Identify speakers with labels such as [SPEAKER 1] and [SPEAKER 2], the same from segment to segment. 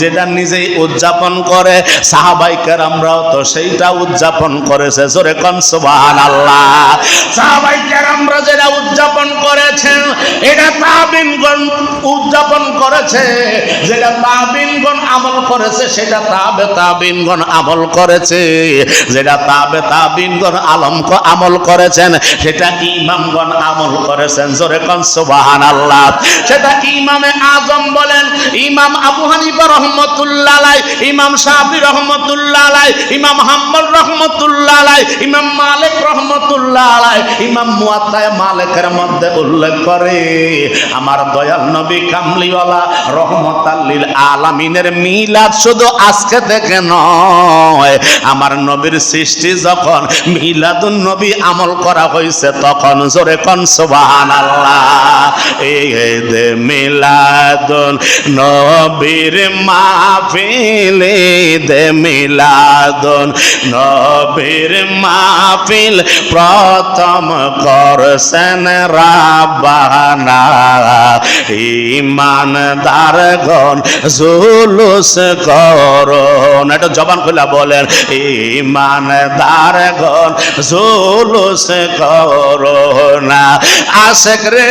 [SPEAKER 1] যেটা নিজেই উদযাপন করে সাহাবাইকার আমরাও তো সেইটা উদযাপন করেছে। জোরে কন সুবহান আল্লাহ সাহাবাইকার আমরা যেটা উদযাপন করেছেন এটা তাবিনগণ উদযাপন করেছে। যেটা তাবিনগণ আমল করেছে, সেটা তাবে তাবিনগণ আমল করেছে। যেটা তাবে তাবিনগণ আলম আমল করেছেন, সেটা ইমামগণ আমল করেছেন। জোরে কন সুবহান আল্লাহ সেটা ইমামে আজম বলেন, ইমাম আবু হানিফা রহমতুল্লাহ ইমাম ইমাম ইমাম মালিক ইমাম মুয়াত্তায় মালিকের মধ্যে উল্লেখ করে, আমার দয়াল নবী কামলিওয়ালা রহমতাল্লিল আলামিনের মিলাদ শুধু আজকে থেকে নয়, আমার নবীর সৃষ্টি যখন মিলাদুন নবী আমল করা হয়েছে, তখন জোরে কন সুবহানাল্লাহ, এই দে মিলাদুন নবীর মাহফিলে দে মিলাদুন নবীর মাহফিল প্রথম করছেন রাবানা ইমানদারগণ জুলুস করুন। এটা জবান খুলা বলেন ইমানদারগণ জুলুস করুন। আশেক রে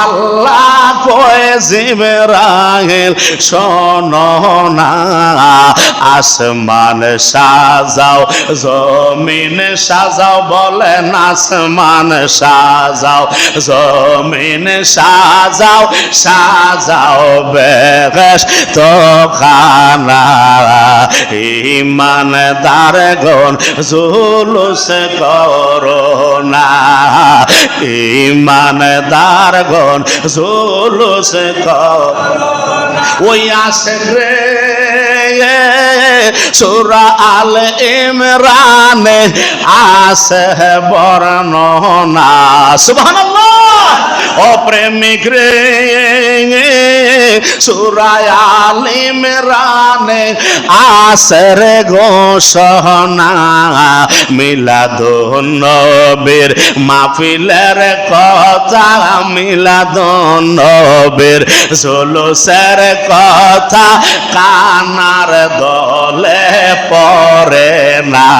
[SPEAKER 1] আল্লাহ কয়েছে বেরাগিল শোনা আসমান সাজাও, জমিন সাজাও বলেন আসমান সাজাও, জমিন সাজাও সাজাও বেশ তো খানা ইমানদার গণ জুলুস করোনা ইমানদার গণ গন কর। ওই আসে রে, সুরা আল ইমরানে আসে বর্ণনা সুবহানাল্লাহ! ও প্রেমিক রে সুরায় আল ইমরানে আসে রে ঘোষণা মিলাদুন নবীর মাহফিলের কথা মিলাদুন নবীর জুলুসের কথা, কানার দলে পরে না।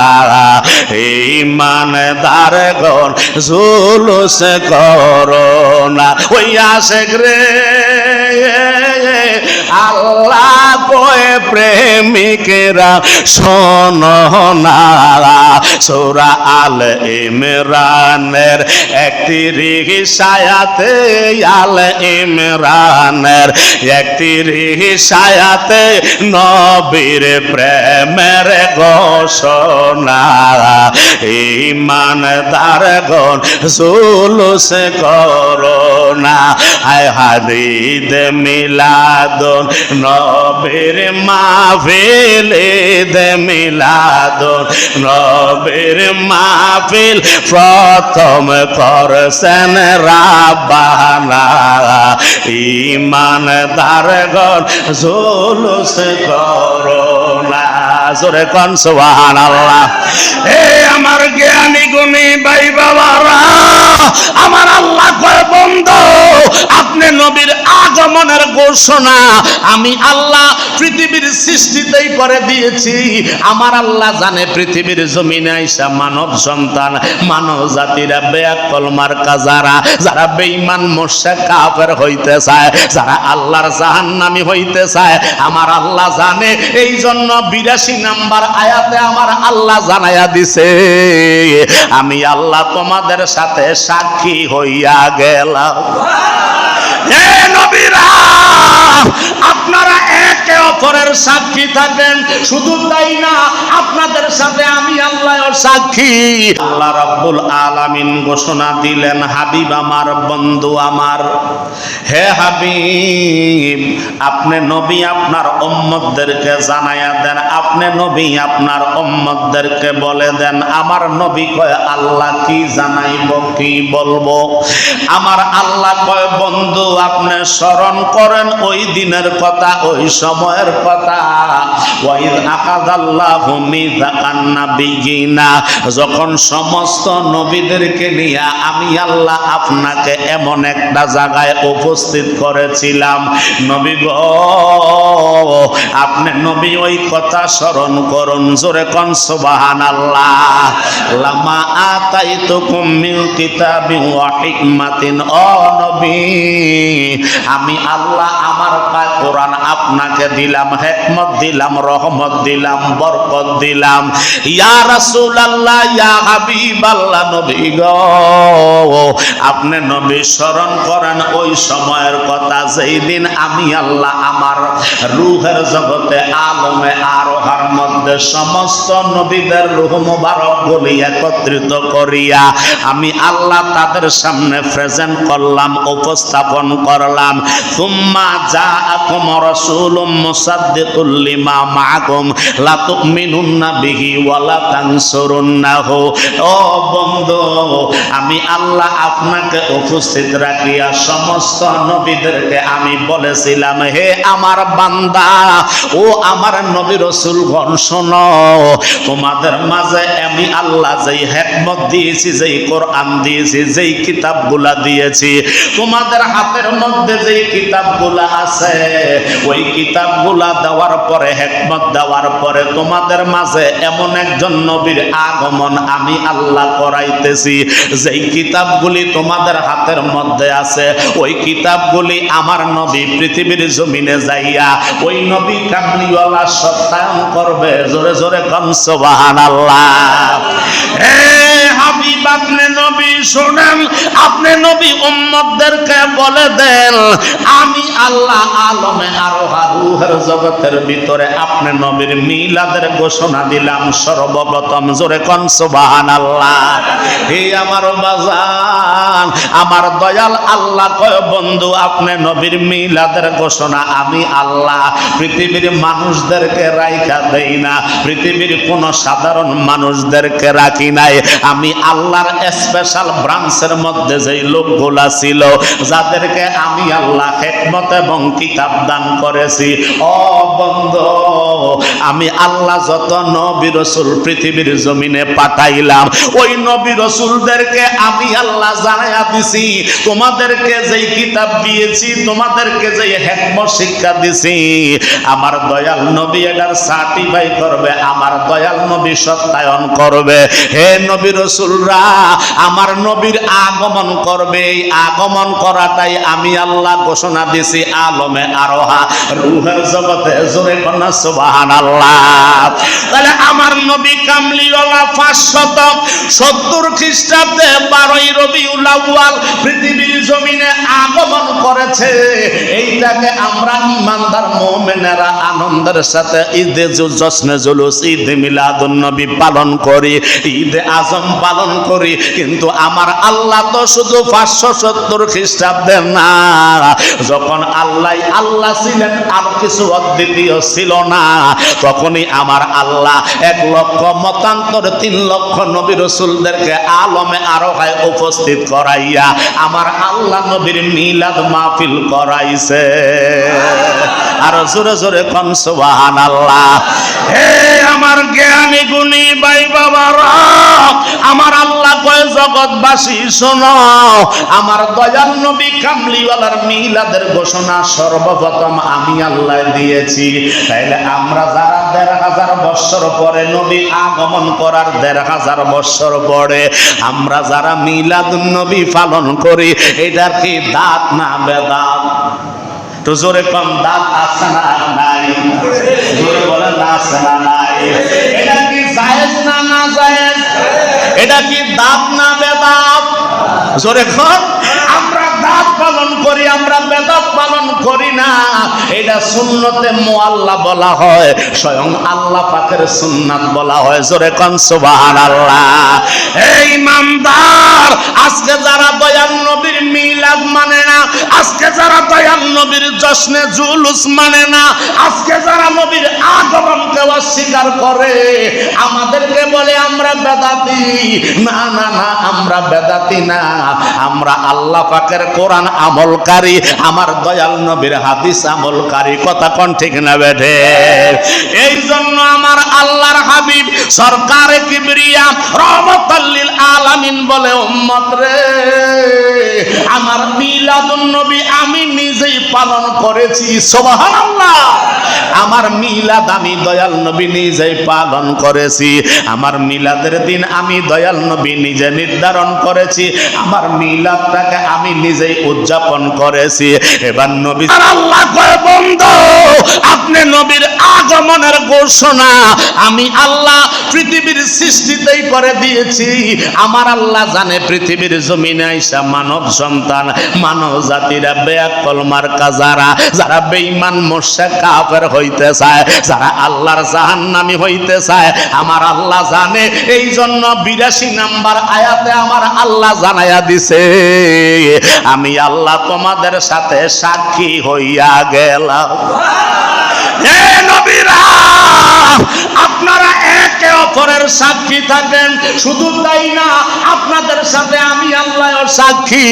[SPEAKER 1] ইমানদার গণ জুলুস করোনা ওই আশেক রে। আল্লাহ কয়ে প্রেমিকেরা শোনা সৌরা আল ইমরানের একটি রিসায়াতে, আল ইমরানের একটি রিসায়াতে নবীর প্রেমের ঘোষণা। ইমানদারগণ জুলুস করোনা। আয় হাদিদ মিলাদন নবীর মাহফিল ঈদ মিলাদুন নবীর মাহফিল। প্রথম করছেন রাবানা ইমানদারগণ জুলুস করোনা জোরে কন, সুবহানাল্লাহ। এ আমার জ্ঞানী গুণী ভাই বাবারা, আমার আল্লাহ কয়, বন্ধু, আপনি নবীর আগমনের ঘোষণা আমি আল্লাহ পৃথিবীর সৃষ্টিতেই করে দিয়েছি। আমার আল্লাহ জানে পৃথিবীর জমিনে আইসা মানব সন্তান, মানব জাতিরা বেয়াকল মার্কা যারা যারা বেঈমান মোর্শেক কাফের হইতে চায়, যারা আল্লাহর জাহান্নামী হইতে চায়। আমার আল্লাহ জানে এই জন্য বিরাশি নাম্বার আয়াতে আমার আল্লাহ জানাইয়া দিছে আমি আল্লাহ তোমাদের সাথে সাক্ষী হইয়া গেলাম। অপরের সাক্ষী থাকেন শুধু তাই না, আপনাদের সাথে আমি আল্লাহ সাক্ষী। আল্লাহ রাব্বুল আলামিন ঘোষণা দিলেন, হাবিব আমার বন্ধু আমার। হে হাবিব, আপনি নবী আপনার উম্মতদেরকে জানায়া দেন, আপনি নবী আপনার উম্মতদেরকে বলে দেন, আমার নবী কয়, আল্লাহ কি জানাইব, কি বলব? আমার আল্লাহ কয়, বন্ধু, আপনি স্মরণ করেন, ওই দিনের কথা, ওই সময়ের কথা। ওয়াইদ আকাদাল্লাহু মিযাকান নাবিয়িনা। যখন সমস্ত নবীদেরকে নিয়ে আমি আল্লাহ আপনাকে এমন একটা জায়গায় উপস্থিত করেছিলাম। নবী গো, আপনি নবী ওই কথা স্মরণ করুন। জোরে কোন সুবহানাল্লাহ। লামা আতাইতুকুম মিন কিতাবিন ওয়া হিকমাতিন। ও নবী, আমি আল্লাহ আমার কোরআন আপনাকে দিলাম, হেকমত দিলাম, রহমত দিলাম, বরকত দিলাম। ইয়া রাসূলুল্লাহ, ইয়া হাবিবাল্লাহ, নবী গো। আপনি নবী স্মরণ করেন, ওই সময়ের কথা, যেই দিন আমি আল্লাহ আমার রূহের জগতে, আলমে আরোহার মধ্যে সমস্ত নবীদের রূহ মুবারক গুলি একত্রিত করিয়া, আমি আল্লাহ তাদের সামনে প্রেজেন্ট করলাম, উপস্থাপন করলাম। তুম্মা যা আকুম রাসূলুম মুসাদ্দিকুল লিমা মাআকুম লা তুমিনুন্না বিহি ওয়ালা তানসুরুন্নাহু ও বন্ধু, আমি আল্লাহ আপনাকে উপস্থিত রাখিয়া সমস্ত নবীদেরকে আমি বলেছিলাম, হে আমার বান্দা, ও আমার নবী রসুলগণ, শোনো, তোমাদের মাঝে আমি আল্লাহ যেই হেকমত দিয়েছি, যেই কোরআন দিয়েছি, যেই কিতাবগুলা দিয়েছি, তোমাদের হাতের মধ্যে যেই কিতাবগুলা আছে ওই কিতাবগুলা দেওয়ার পরে, হেকমত দেওয়ার পরে তোমাদের মাঝে এমন একজন নবীর আগমন আমি আল্লাহ করাইতেছি। যেই কিতাবগুলি তোমাদের হাতের মধ্যে আছে, ওই কিতাবগুলি আমার নবী পৃথিবীর জমিনে যাইয়া ওই নবী কামলিওয়ালা সত্যায়ন করবে। জোরে জোরে কম সোবাহান আল্লাহ হাবিব, আপনি নবী শোনেন, আপনি নবী উম্মতদেরকে বলে দেন, আমি আল্লাহ আলমে আরও রুহের জগতের ভিতরে আপনি নবীর মিলাদের ঘোষণা দিলাম সর্বপ্রথম। জোরে কন সুবহান আল্লাহ হে আমার বাজান, আমার দয়াল আল্লাহ, কয় বন্ধু, আপনি নবীর মিলাদের ঘোষণা, আমি আল্লাহ পৃথিবীর মানুষদেরকে রাইখা দেই না, পৃথিবীর কোন সাধারণ মানুষদেরকে রাখি নাই, আমি আল্লাহর স্পেশাল ব্রাঞ্চের মধ্যে যেই লোকগুলা ছিল, যাদেরকে আমি আল্লাহ হেকমত এবং কিতাব দান করেছি। ও বন্ধু, আমি আল্লাহ যত নবী রসুল পৃথিবীর জমিনে পাঠাইলাম, ওই নবী রসুলদেরকে আমি আল্লাহ জানাইয়া দিছি। তোমাদেরকে যেই কিতাব দিয়েছি, তোমাদেরকে যেই হেকমত শিক্ষা দিছি। আমার দয়াল নবী এটার সার্টিফাই করবে, আমার দয়াল নবী সত্যায়ন করবে। হে নবী রসুলরা আমার নবীর আগমন করবে আগমন করাটাই আমি আল্লাহ ঘোষণা দিছি আলমে আরোহা। রুহের জগতে জোরে সুবাহান আল্লাহ তাহলে আমার নবী কামলিওয়ালা পাঁচশত সত্তর খ্রিস্টাব্দে বারোই রবি উলাওয়াল পৃথিবীর জমিনে আগমন করেছে। এইটাকে আমরা ইমানদার মোমেনেরা আনন্দের সাথে ঈদে জশ্নে জুলুস, ঈদ মিলাদুন নবী পালন করি, ঈদ আজম পালন করি, কিন্তু আমার আল্লাহ তো শুধু পাঁচশো সত্তর খ্রিস্টাব্দে না। যখন আল্লাহ আল্লাহ ছিলেন আর কিছু অদ্বিতীয় ছিল না, তখনই আমার আল্লাহ এক লক্ষ মতান্তর, তিন লক্ষ নবী রসুলদেরকে আলমে আরও হয় উপস্থিত করাইয়া আমার আল্লাহ নবীর মিলাদ মাহফিল করাইছে। আর জোরে জোরে কন আল্লাহ জ্ঞানী গুণী ভাই বাবারা, আমার আল্লাহ কয়, জগৎবাসী, শোনো, আমার দয়াল নবী কামলিওয়ালার মিলাদের ঘোষণা সর্বপ্রথম আমি আল্লাহ দিয়েছি। তাইলে আমরা যারা দেড় হাজার বৎসর পরে নবী আগমন করার দেড় হাজার বৎসর পরে আমরা যারা মিলাদ নবী পালন করি এটার কি দাঁত না বেদাত? তো জোরে কম দাঁত আছে না এটা কি জায়েজ না না এটা কি দাঁত না জোরে কম আমরা বেদাত পালন করি, আমরা বেদাত পালন করি না। এটা সুন্নতে মোয়াল্লা বলা হয়, স্বয়ং আল্লাহ পাকের সুন্নাত বলা হয়। জোরে কন, সুবহানাল্লাহ। এই ইমানদার, আজকে যারা দয়াল নবীর মিলাদ মানে না, আজকে যারা দয়াল নবীর জশ্নে জুলুস মানে না, আজকে যারা নবীর আগমনকে অস্বীকার করে, আমাদেরকে বলে আমরা বেদাতি। না না না, আমরা বেদাতি না, আমরা আল্লাহ পাকের কোরআন আমলকারী, আমার দয়াল নবীর হাদিস আমলকারী। কথা কোন ঠিক না বেঠে? এই জন্য আমার আল্লাহর হাবিব সরকারে কিবরিয়া রহমতাল্লিল আলামিন বলে, উম্মত রে, আমার মিলাদুন নবী আমি নিজেই পালন করেছি, সুবহানাল্লাহ। আমার মিলাদ আমি দয়াল নবী নিজেই পালন করেছি, আমার মিলাদের দিন আমি দয়াল নবী নিজে নির্ধারণ করেছি, আমার মিলাদটাকে আমি নিজেই উদযাপন করেছি, এবার নবী আল্লাহ কয়, বন্ধু, আপনি নবীর আগমনের ঘোষণা আমি আল্লাহ পৃথিবীর সৃষ্টিতেই করে দিয়েছি। আমার আল্লাহ জানে পৃথিবীর জমিনে আইসা মানব সন্তান, মানব জাতিরা বেয়াকল মার্কা যারা যারা বেঈমান মোর্শা কাফের হইতে চায়, যারা আল্লাহর জাহান্নামী হইতে চায়, আমার আল্লাহ জানে। এই জন্য বিরাশি নাম্বার আয়াতে আমার আল্লাহ জানাইয়া দিছে আমি আল্লাহ তোমাদের সাথে সাক্ষী হইয়া গেলাম। আপনারা একে অপরের সাক্ষী থাকেন শুধু তাই না, আপনাদের সাথে আমি আল্লাহ সাক্ষী।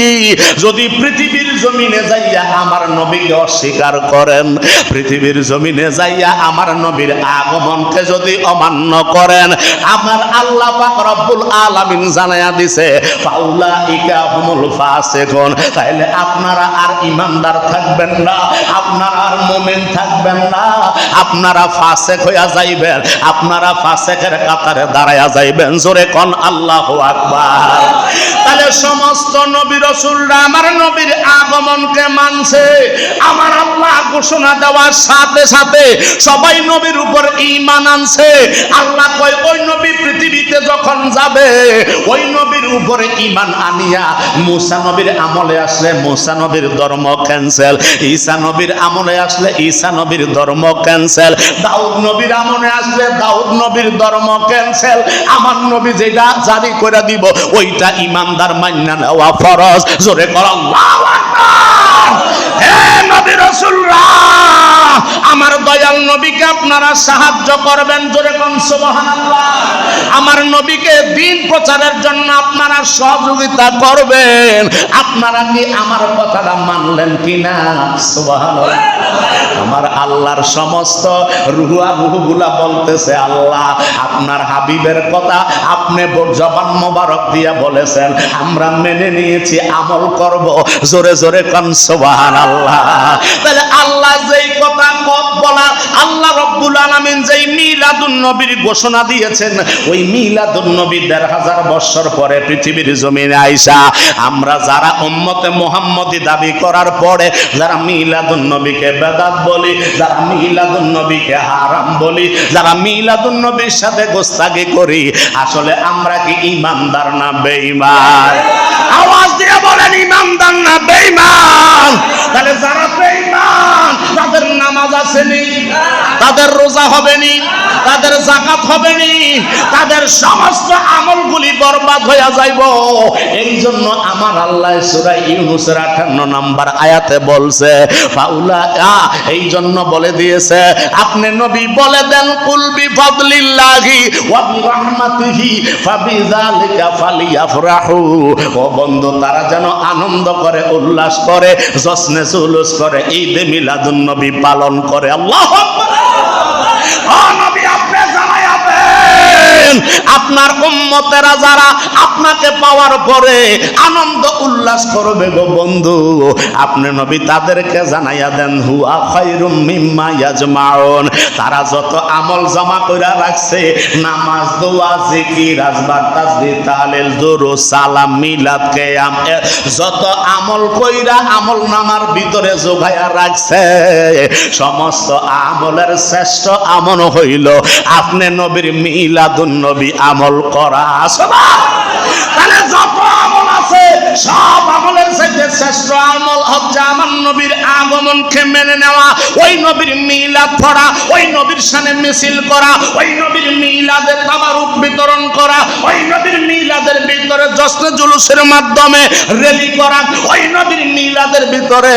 [SPEAKER 1] যদি পৃথিবীর জমিনে যাইয়া আমার নবীকে অস্বীকার করেন, পৃথিবীর জমিনে যাইয়া আমার নবীর আগমনকে যদি অমান্য করেন, আমার আল্লাহ রব্বুল আলামিন জানায়া দিছে পাউলা ইকা হুমুল ফাসিকুন তাইলে আপনারা আর ইমানদার থাকবেন না, আপনারা আর মুমিন থাকবেন না, আপনারা ফাসেক হইয়া যাইবেন, আপনারা ফাসেকের কাতারে দাঁড়ায়া যাইবেন। জোরে কোন, আল্লাহু আকবার। তাহলে সমস্ত নবী রাসূলরা আমার নবীর আগমনকে মানছে। আমার আল্লাহ ঘোষণা দেওয়ার সাথে সাথে সবাই নবীর উপর ঈমান আনছে। আল্লাহ কয়, ওই নবী পৃথিবীতে যখন যাবে, ওই নবীর উপরে ঈমান আনিয়া মুসা নবীর আমলে আসলে মুসা নবীর ধর্ম ক্যান্সেল ঈসা নবীর আমলে আসলে ঈসা নবীর ধর্ম ক্যান্সেল দাউদ নবীর আমলে আসলে দাউদ নবীর ধর্ম ক্যান্সেল আমার নবী যেটা জারি করে দিব, ওইটা ইমানদার মান্না নেওয়া ফরজ। জোরে কর হে নবী রাসূলরা আমার দয়াল নবীকে আপনারা সাহায্য করবেন সুবহানাল্লাহ। আমার নবীকে দিন প্রচারের জন্য আপনারা সহযোগিতা করবেন। আপনারা কি আমার কথাটা মানলেন কিনা? সুবহানাল্লাহ। আমার আল্লাহর সমস্ত রুহুয়া রুহুগুলা বলতেছে, আল্লাহ, আপনার হাবিবের কথা আপনি জবান মোবারক দিয়া বলেছেন। আমরা মেনে নিয়েছি, আমল করব। জোরে জোরে কন সুবহানাল্লাহ। তাহলে আল্লাহ যেই কথা নবীর সাথে গোস্তাগি করি, আসলে আমরা কি ইমানদার না বেঈমান? আওয়াজ দিয়ে বলেন, ইমানদার না তাহলে যারা আসেনি তাদের রোজা হবে নি তাদের জাকাত হবে নি তাদের সমস্ত আমলগুলি বরবাদ হইয়া যাইব। এই জন্য আমার আল্লাহ সূরা ইউনূসের 58 নাম্বার আয়াতে বলছে ফাউলা এই জন্য বলে দিয়েছে, আপনি নবী বলে দেন, কুল বিফাদলিল্লাহি ওয়া ফাবিযালিকা ফালিয়াফরাহু। ও বন্ধু, তারা যেন আনন্দ করে, উল্লাস করে, জশ্নে জুলুস করে মিলাদুন নবী পালন করে। আল্লাহু আকবার। ও নবী দেন আপনার উম্মতেরা যারা আপনাকে পাওয়ার পরে আনন্দ উল্লাস করবে গো বন্ধু, আপনি নবী তাদেরকে জানাইয়া দেন, হুয়া খায়রুম মিম্মা ইয়াজমাউন। তারা যত আমল জমা কইরা রাখছে, নামাজ, দোয়া, জিকির আজবার তাসবিহ তাহলিল দুরুদ সালাম, মিলাদ, কিয়াম যত আমল কইরা আমল নামার ভিতরে যোগায়া রাখছে, সমস্ত আমলের শ্রেষ্ঠ আমল হইল, আপনি নবীর মিলাদুন নবী আমল করা আসবা তাহলে যত সব আমলের চাইতে শ্রেষ্ঠ আমল হচ্ছে আমার নবীর আগমনকে মেনে নেওয়া। ওই নবীর মিলাদ পড়া, ওই নবীর সামনে মিছিল করা, ওই নবীর মিলাদের তাবারুক বিতরণ করা, ওই নবীর মিলাদের ভিতরে জশ্ন জুলুসের মাধ্যমে রেলি করা, ওই নবীর মিলাদের ভিতরে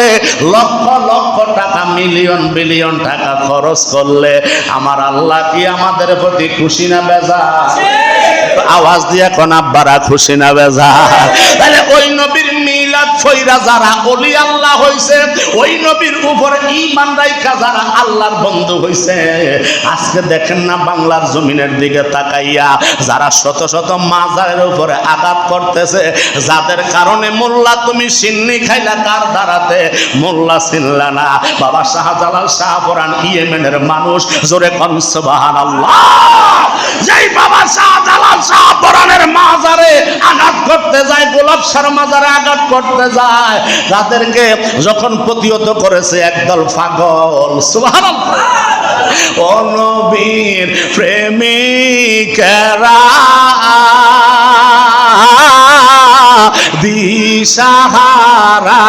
[SPEAKER 1] লক্ষ লক্ষ টাকা মিলিয়ন বিলিয়ন টাকা খরচ করলে আমার আল্লাহ কি আমাদের প্রতি খুশি না বেজা আওয়াজ দিয়ে এখন আব্বারা খুশি না বেজা তাহলে ওই মিলাদ ফইরা যারা অলি আল্লাহ হইছে, ওই নবীর উপর ঈমান রাইখা যারা আল্লাহর বন্ধু হইছে। আজকে দেখেন না বাংলার জমিনের দিকে তাকাইয়া যারা শত শত মাজারের উপরে আঘাত করতেছে, যাদের কারণে মোল্লা তুমি সিন্নি খাইলা কার দ্বারাতে? মোল্লা চিনলা না। বাবা শাহজালাল শাহপুরান ইয়েমেনের মানুষ, জোরে কন সুবহানাল্লাহ। যেই বাবা শাহজালাল শাহপুরানের মাজারে আঘাত করতে যায়, গোলাপ সার মাজারে আঘাত করতে যায় তাদেরকে যখন প্রতিহত করেছে একদল ফাগল সুবহানাল্লাহ। প্রেমিকেরা। দিশাহারা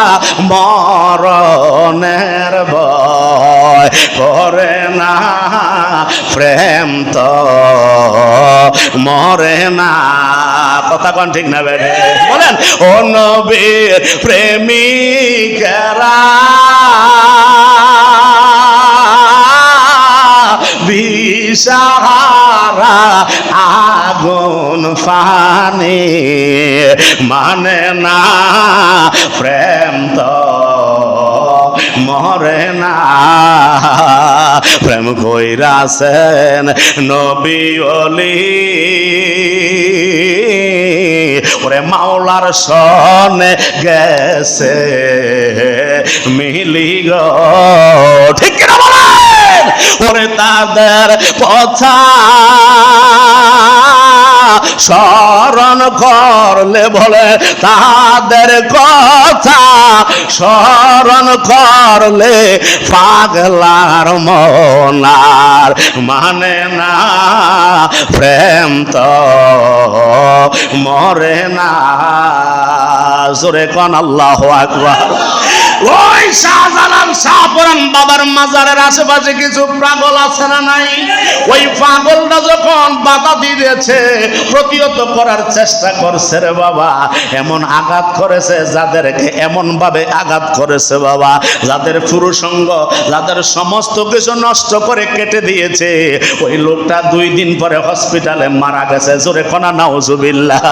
[SPEAKER 1] মরণের ভয় করে না, প্রেম তো মরে না। কথা কন ঠিক না বেড়ে বলেন, ও নবীর প্রেমিকেরা বিশাহারা আগুন ফানে মানে না, প্রেম তো মরে না। প্রেম কইরাছেন নবী অলি। ওরে মাওলার সনে গেছে মিলি গো ঠিক বলেন ওরে তাদের কথা স্মরণ করলে বলে তাদের কথা। স্মরণ করলে পাগলার মনার মানে না। প্রেম তো মরে না। জোরে কন আল্লাহ আকবার। ওই শাহজালাল শাহপুরান বাবার মাজারের আশেপাশে কিছু পাগল আছে না নাই? ওই পাগলটা যখন বাধা দিয়েছে, প্রতিহত করার চেষ্টা করছে রে বাবা। এমন আঘাত করেছে যাদেরকে এমন ভাবে আঘাত করেছে বাবা। যাদের পুরুষঙ্গ, যাদের সমস্ত কিছু নষ্ট করে কেটে দিয়েছে, ওই লোকটা দুই দিন পরে হসপিটালে মারা গেছে। জোরে কনা, নাউজুবিল্লাহ।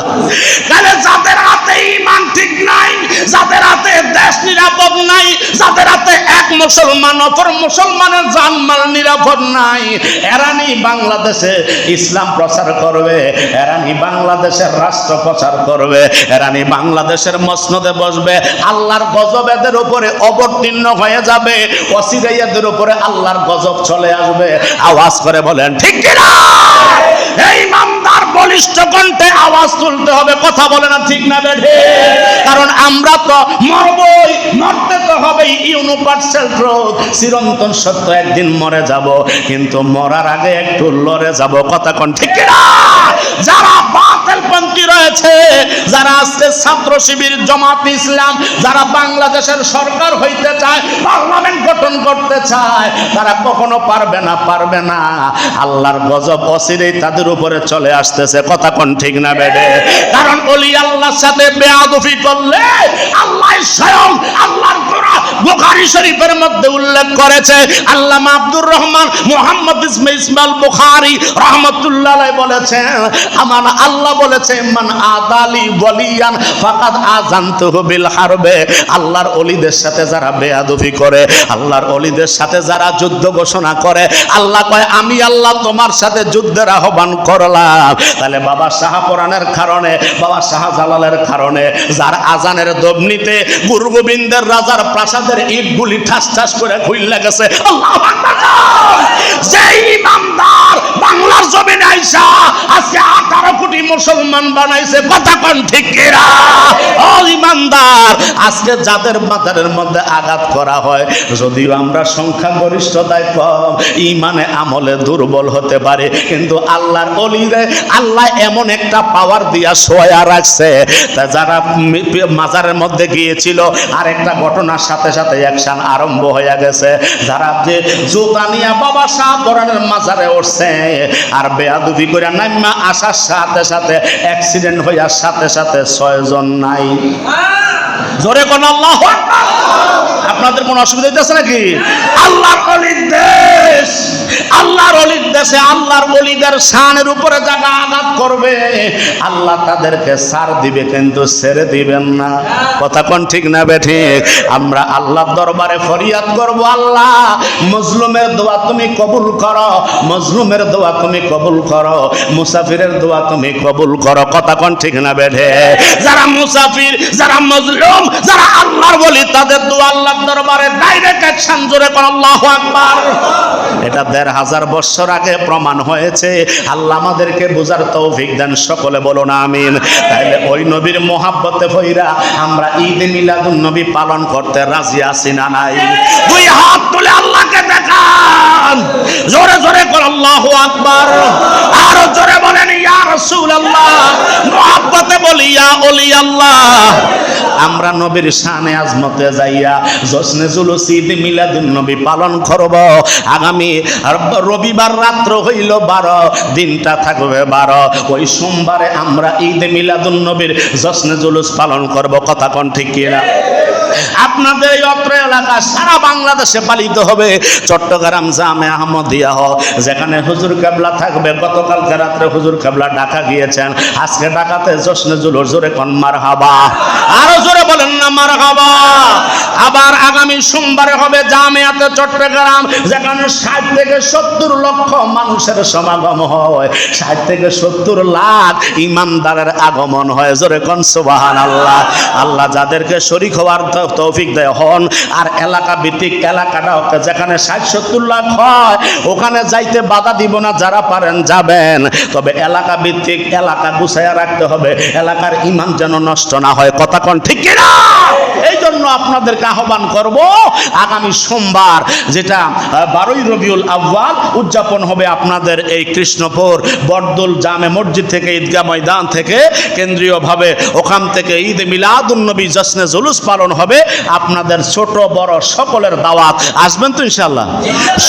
[SPEAKER 1] তাহলে যাদের হাতে ইমান ঠিক নাই যাদের হাতে দেশ নিরাপদ নাই যাদের হাতে এক মুসলমান অপর মুসলমানের জানমাল নিরাপদ নাই। এরানি বাংলাদেশে ইসলাম প্রচার করবে, এরানি বাংলাদেশের রাষ্ট্র প্রচার করবে, এরানি বাংলাদেশের মসনদে বসবে। আল্লাহর গজব এদের উপরে অবতীর্ণ হয়ে যাবে অসিরাই এদের উপরে আল্লাহর গজব চলে আসবে। আওয়াজ করে বলেন, ঠিক কিনা? বলিষ্ঠ কণ্ঠে আওয়াজ তুলতে হবে, কথা বলে না ঠিক না বেঠে। কারণ আমরা তো মরবই, মরতে তো হবেই ইউনিভার্সাল ট্রুথ চিরন্তন সত্য, একদিন মরে যাব, কিন্তু মরার আগে একটু লড়ে যাব, কথা কোন ঠিক না যারা পন্থী রয়েছে। যারা আজকে ছাত্র শিবির যারা বাংলাদেশের সরকার হইতে চায়, পার্লামেন্ট গঠন করতে চায়, তারা কখনো পারবে না পারবে না। আল্লাহর গজব তাদের উপরে চলে আসতেছে। কথা কোন ঠিক না, বেডে? কারণ অলি আল্লাহর সাথে বেয়াদফি করলে আল্লাহ স্বয়ং আল্লাহর বুখারী শরীফের মধ্যে উল্লেখ করেছে, আল্লামা আব্দুর রহমান মোহাম্মদ ইসমাইল আমার আল্লাহ বলেছে, মান আদালি বলিয়ান ফাকাদ হারবে। আল্লাহর সাথে যারা বেয়াদবি করে, আল্লাহর সাথে যারা যুদ্ধ ঘোষণা করে, আল্লাহ কয়, আমি আল্লাহ তোমার সাথে যুদ্ধের আহ্বান করলাম। তাহলে বাবা শাহপুরানের কারণে, বাবা শাহজালালের কারণে, যার আজানের দবনিতে গুরু গোবিন্দের রাজার প্রাসাদের ইটগুলি ঠাস ঠাস করে খুললা গেছে। যে ইমামদার বাংলার জমিনে আইসা আজকে আঠারো কোটি কোটি মুসলমান বানাইছে, কথা কোন ঠিক ইমানদার, আজকে যাদের মাথার মধ্যে আঘাত করা হয়, যদিও আমরা সংখ্যা গরিষ্ঠতায় কম, ইমানে আমলে দুর্বল হতে পারে, কিন্তু আল্লাহর অলিরে, আল্লাহ এমন একটা পাওয়ার দিয়া সোয়া রাখছে। তা যারা মাজারের মধ্যে গিয়েছিল আর একটা ঘটনার সাথে সাথে অ্যাকশন আরম্ভ হয়ে গেছে। যারা যে জুতা নিয়ে বাবা শাহ মাজারে উঠছে, আর বেয়াদুবি করে নাইমা আসার সাথে সাথে অ্যাক্সিডেন্ট হইয়ার সাথে সাথে ছয়জন নাই। জোরে কোন আল্লাহ আপনাদের কোনো অসুবিধা হইতেছে নাকি? আল্লাহ দেশ। আল্লাহর অলির দেশে আল্লাহর অলিদের শানের উপরে যারা আঘাত করবে, আল্লাহ তাদেরকে সার দিবে, কিন্তু ছেড়ে দিবেন না। কথা কোন ঠিক না বে ঠিক? আমরা আল্লাহর দরবারে ফরিয়াদ করব, আল্লাহ, মজলুমের দোয়া তুমি কবুল করো, মজলুমের দোয়া তুমি কবুল করো, মুসাফিরের দোয়া তুমি কবুল করো। কথা কোন ঠিক না বেঠে যারা মুসাফির, যারা মজলুম, যারা আল্লাহর বলি তাদের দোয়া আল্লাহর দরবারে ডাইরেক্ট অ্যাকশন জোরে কর আল্লাহু আকবার। এটা দেড় হাজার বছর আগে প্রমাণ হয়েছে। আল্লাহ আমাদেরকে বোঝার তৌফিক দেন, সকলে বলো না আমিন। তাইলে ওই নবীর মহাব্বতে ভৈরা আমরা ঈদ মিলাদুন নবী পালন করতে রাজি আছি না নাই? দুই হাত তুলে দেখান জোরে জোরে কর আল্লাহু আকবার। আর জোরে বলেন, ইয়া রাসূলুল্লাহ, মোহাব্বতে বলি, ইয়া ওলি আল্লাহ আমরা নবীর শানে আজমতে যাইয়া জুলুস, ঈদ মিলাদুন নবী পালন করব। আগামী রব- রবিবার রাত্র হইল বারো, দিনটা থাকবে বারো। ওই সোমবারে আমরা ঈদ মিলাদুন নবীর জশ্নে জুলুস পালন করব। কথা কোন ঠিক কিনা? আপনাদের এই অত্র এলাকা সারা বাংলাদেশে পালিত হবে। চট্টগ্রাম জামে আহমদিয়া হ যেখানে হুজুর কেবলা থাকবে। গতকালকে রাত্রে হুজুর কেবলা ঢাকা গিয়েছেন। আজকে ঢাকাতে জশ্নে জুলুর, জোরে কন মার হাবা আরও জোরে বলেন না মার হাবা আবার আগামী সোমবারে হবে জামিয়াতে চট্টগ্রাম, যেখানে ষাট থেকে সত্তর লক্ষ মানুষের সমাগম হয়। ষাট থেকে সত্তর লাখ ইমানদারের আগমন হয়। জোরে কন সুবাহান আল্লাহ আল্লাহ যাদেরকে শরিক হওয়ার তৌফিক দেয় হন। আর এলাকা ভিত্তিক এলাকাটা যেখানে ষাট সত্তর লাখ হয়, ওখানে যাইতে বাধা দিব না, যারা পারেন যাবেন। তবে এলাকা ভিত্তিক এলাকা গুছাইয়া রাখতে হবে। এলাকার ইমান যেন নষ্ট না হয়। কথা কন ঠিক কিনা? এই জন্য আপনাদেরকে আহ্বান করব, আগামী সোমবার যেটা বারোই রবিউল আউ্বাল উদযাপন হবে আপনাদের এই কৃষ্ণপুর বরদুল জামে মসজিদ থেকে, ঈদগাহ ময়দান থেকে, কেন্দ্রীয়ভাবে ওখান থেকে ঈদ মিলাদুন্নবী জশ্নে জুলুস পালন হবে আপনাদের ছোট, বড় সকলের দাওয়াত। আসবেন তো ইনশাল্লাহ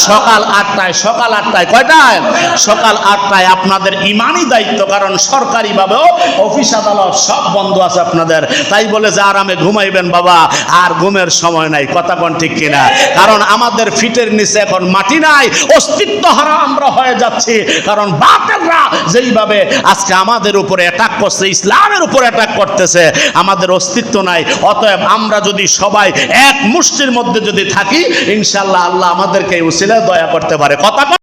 [SPEAKER 1] সকাল আটটায় সকাল আটটায়, কয়টায়? সকাল আটটায় আপনাদের ইমানই দায়িত্ব, কারণ সরকারিভাবেও অফিস, আদালত সব বন্ধ আছে আপনাদের। তাই বলে যে আরামে ঘুমাইবেন বাবা, আর ঘুমের সময় নাই। কথা কোন ঠিক কিনা? কারণ আমাদের ফিটের নিচে এখন মাটি নাই, অস্তিত্ব হারা আমরা হয়ে যাচ্ছি। কারণ বাতেলরা যেইভাবে আজকে আমাদের উপরে অ্যাটাক করছে, ইসলামের উপর অ্যাটাক করতেছে, আমাদের অস্তিত্ব নাই। অতএব আমরা যদি সবাই এক মুষ্টির মধ্যে যদি থাকি ইনশাল্লাহ আল্লাহ আমাদেরকে উসিলে দয়া করতে পারে। কথা